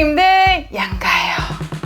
선생님들 양가예요.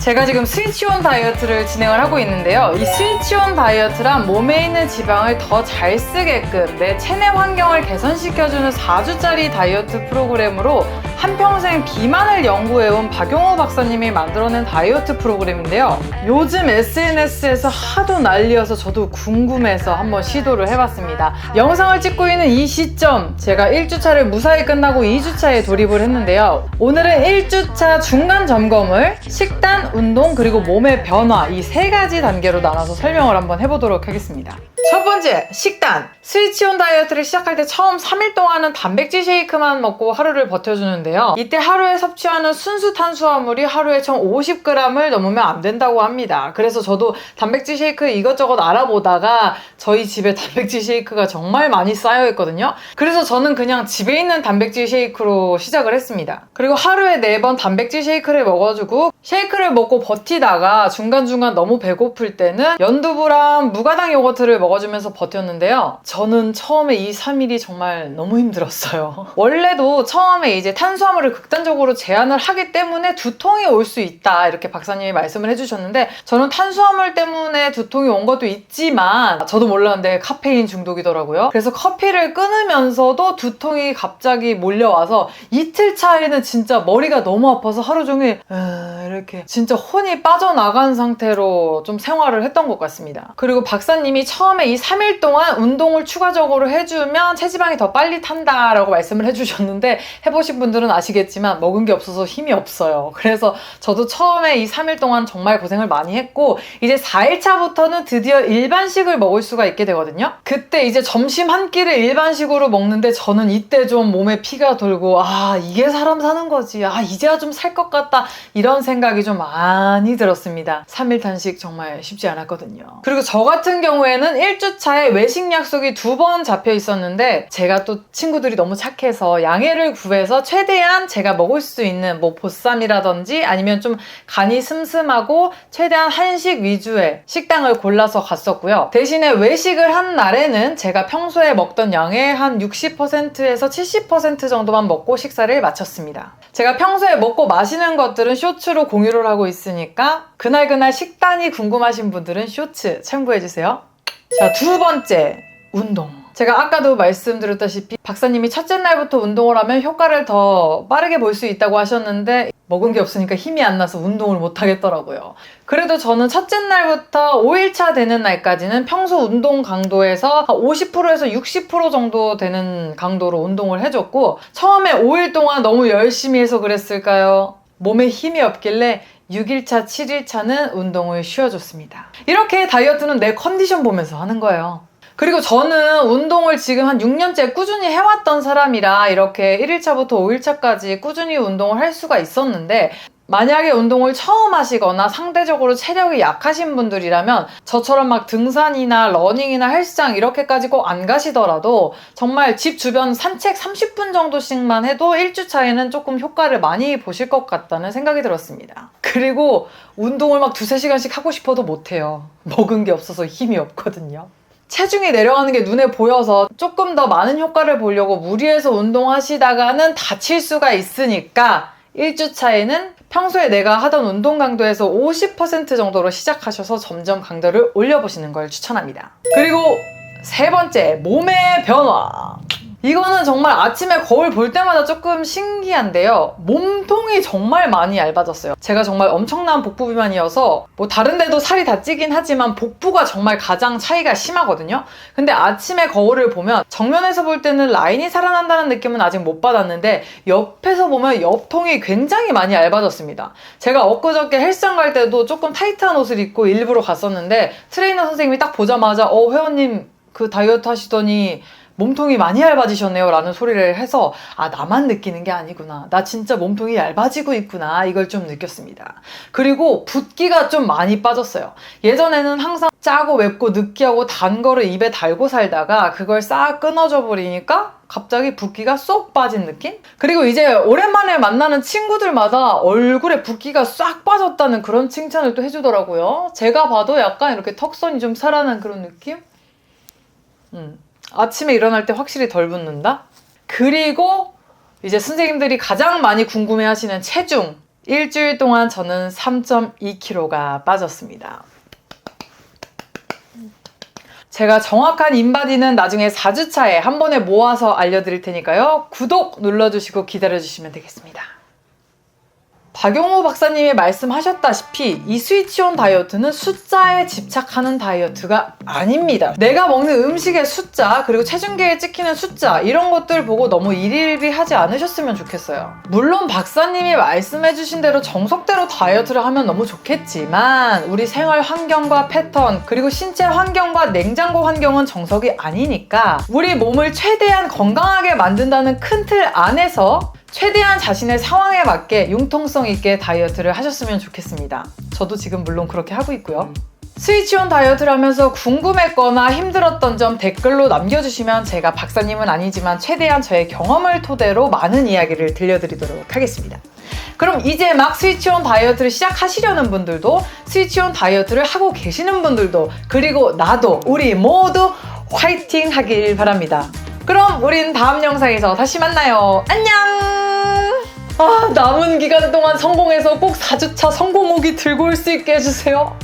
제가 지금 스위치온 다이어트를 진행을 하고 있는데요. 이 스위치온 다이어트란 몸에 있는 지방을 더 잘 쓰게끔 내 체내 환경을 개선시켜주는 4주짜리 다이어트 프로그램으로 한평생 비만을 연구해온 박용호 박사님이 만들어낸 다이어트 프로그램인데요. 요즘 SNS에서 하도 난리여서 저도 궁금해서 한번 시도를 해봤습니다. 영상을 찍고 있는 이 시점, 제가 1주차를 무사히 끝나고 2주차에 돌입을 했는데요. 오늘은 1주차 중간 점검을 식단, 운동, 그리고 몸의 변화 이 세 가지 단계로 나눠서 설명을 한번 해보도록 하겠습니다. 첫 번째, 식단. 스위치온 다이어트를 시작할 때 처음 3일 동안은 단백질 쉐이크만 먹고 하루를 버텨주는데요. 이때 하루에 섭취하는 순수 탄수화물이 하루에 총 50g을 넘으면 안 된다고 합니다. 그래서 저도 단백질 쉐이크 이것저것 알아보다가 저희 집에 단백질 쉐이크가 정말 많이 쌓여 있거든요. 그래서 저는 그냥 집에 있는 단백질 쉐이크로 시작을 했습니다. 그리고 하루에 4번 단백질 쉐이크를 먹어주고 쉐이크를 먹고 버티다가 중간중간 너무 배고플 때는 연두부랑 무가당 요거트를 먹어주면서 버텼는데요. 저는 처음에 이 3일이 정말 너무 힘들었어요. 원래도 처음에 이제 탄수화물을 극단적으로 제한을 하기 때문에 두통이 올 수 있다 이렇게 박사님이 말씀을 해주셨는데 저는 탄수화물 때문에 두통이 온 것도 있지만 저도 몰랐는데 카페인 중독이더라고요. 그래서 커피를 끊으면서도 두통이 갑자기 몰려와서 이틀 차에는 진짜 머리가 너무 아파서 하루 종일 으, 이렇게 진짜 혼이 빠져나간 상태로 좀 생활을 했던 것 같습니다. 그리고 박사님이 처음에 이 3일 동안 운동을 추가적으로 해주면 체지방이 더 빨리 탄다라고 말씀을 해주셨는데 해보신 분들은 아시겠지만 먹은 게 없어서 힘이 없어요. 그래서 저도 처음에 이 3일 동안 정말 고생을 많이 했고 이제 4일차부터는 드디어 일반식을 먹을 수가 있게 되거든요. 그때 이제 점심 한 끼를 일반식으로 먹는데 저는 이때 좀 몸에 피가 돌고 아 이게 사람 사는 거지 아 이제야 좀 살 것 같다 이런 생각이 좀 많이 들었습니다. 3일 단식 정말 쉽지 않았거든요. 그리고 저 같은 경우에는 1주 차에 외식 약속이 두 번 잡혀 있었는데 제가 또 친구들이 너무 착해서 양해를 구해서 최대한 제가 먹을 수 있는 뭐 보쌈이라든지 아니면 좀 간이 슴슴하고 최대한 한식 위주의 식당을 골라서 갔었고요. 대신에 외식을 한 날에는 제가 평소에 먹던 양의 한 60%에서 70% 정도만 먹고 식사를 마쳤습니다. 제가 평소에 먹고 마시는 것들은 쇼츠로 공유를 하고 있으니까 그날그날 식단이 궁금하신 분들은 쇼츠 참고해주세요. 자, 두 번째, 운동. 제가 아까도 말씀드렸다시피 박사님이 첫째 날부터 운동을 하면 효과를 더 빠르게 볼 수 있다고 하셨는데 먹은 게 없으니까 힘이 안 나서 운동을 못 하겠더라고요. 그래도 저는 첫째 날부터 5일차 되는 날까지는 평소 운동 강도에서 50%에서 60% 정도 되는 강도로 운동을 해줬고 처음에 5일 동안 너무 열심히 해서 그랬을까요? 몸에 힘이 없길래 6일차, 7일차는 운동을 쉬어줬습니다. 이렇게 다이어트는 내 컨디션 보면서 하는 거예요. 그리고 저는 운동을 지금 한 6년째 꾸준히 해왔던 사람이라 이렇게 1일차부터 5일차까지 꾸준히 운동을 할 수가 있었는데 만약에 운동을 처음 하시거나 상대적으로 체력이 약하신 분들이라면 저처럼 막 등산이나 러닝이나 헬스장 이렇게까지 꼭 안 가시더라도 정말 집 주변 산책 30분 정도씩만 해도 1주차에는 조금 효과를 많이 보실 것 같다는 생각이 들었습니다. 그리고 운동을 막 두세 시간씩 하고 싶어도 못해요. 먹은 게 없어서 힘이 없거든요. 체중이 내려가는 게 눈에 보여서 조금 더 많은 효과를 보려고 무리해서 운동하시다가는 다칠 수가 있으니까 1주차에는 평소에 내가 하던 운동 강도에서 50% 정도로 시작하셔서 점점 강도를 올려보시는 걸 추천합니다. 그리고 세 번째, 몸의 변화. 이거는 정말 아침에 거울 볼 때마다 조금 신기한데요. 몸통이 정말 많이 얇아졌어요. 제가 정말 엄청난 복부 비만이어서 뭐 다른 데도 살이 다 찌긴 하지만 복부가 정말 가장 차이가 심하거든요. 근데 아침에 거울을 보면 정면에서 볼 때는 라인이 살아난다는 느낌은 아직 못 받았는데 옆에서 보면 옆통이 굉장히 많이 얇아졌습니다. 제가 엊그저께 헬스장 갈 때도 조금 타이트한 옷을 입고 일부러 갔었는데 트레이너 선생님이 딱 보자마자 어 회원님 그 다이어트 하시더니 몸통이 많이 얇아지셨네요 라는 소리를 해서 아 나만 느끼는 게 아니구나 나 진짜 몸통이 얇아지고 있구나 이걸 좀 느꼈습니다 그리고 붓기가 좀 많이 빠졌어요 예전에는 항상 짜고 맵고 느끼하고 단 거를 입에 달고 살다가 그걸 싹 끊어져 버리니까 갑자기 붓기가 쏙 빠진 느낌? 그리고 이제 오랜만에 만나는 친구들마다 얼굴에 붓기가 싹 빠졌다는 그런 칭찬을 또 해주더라고요. 제가 봐도 약간 이렇게 턱선이 좀 살아난 그런 느낌? 음. 아침에 일어날 때 확실히 덜 붓는다? 그리고 이제 선생님들이 가장 많이 궁금해 하시는 체중. 일주일 동안 저는 3.2kg가 빠졌습니다. 제가 정확한 인바디는 나중에 4주차에 한 번에 모아서 알려드릴 테니까요. 구독 눌러주시고 기다려주시면 되겠습니다. 박용호 박사님이 말씀하셨다시피 이 스위치온 다이어트는 숫자에 집착하는 다이어트가 아닙니다. 내가 먹는 음식의 숫자 그리고 체중계에 찍히는 숫자 이런 것들 보고 너무 일일비하지 않으셨으면 좋겠어요. 물론 박사님이 말씀해주신 대로 정석대로 다이어트를 하면 너무 좋겠지만 우리 생활 환경과 패턴 그리고 신체 환경과 냉장고 환경은 정석이 아니니까 우리 몸을 최대한 건강하게 만든다는 큰 틀 안에서 최대한 자신의 상황에 맞게 융통성 있게 다이어트를 하셨으면 좋겠습니다. 저도 지금 물론 그렇게 하고 있고요. 스위치온 다이어트를 하면서 궁금했거나 힘들었던 점 댓글로 남겨주시면 제가 박사님은 아니지만 최대한 저의 경험을 토대로 많은 이야기를 들려드리도록 하겠습니다. 그럼 이제 막 스위치온 다이어트를 시작하시려는 분들도 스위치온 다이어트를 하고 계시는 분들도 그리고 나도 우리 모두 화이팅 하길 바랍니다. 그럼 우린 다음 영상에서 다시 만나요. 안녕! 아, 남은 기간 동안 성공해서 꼭 4주차 성공오기 들고 올 수 있게 해주세요.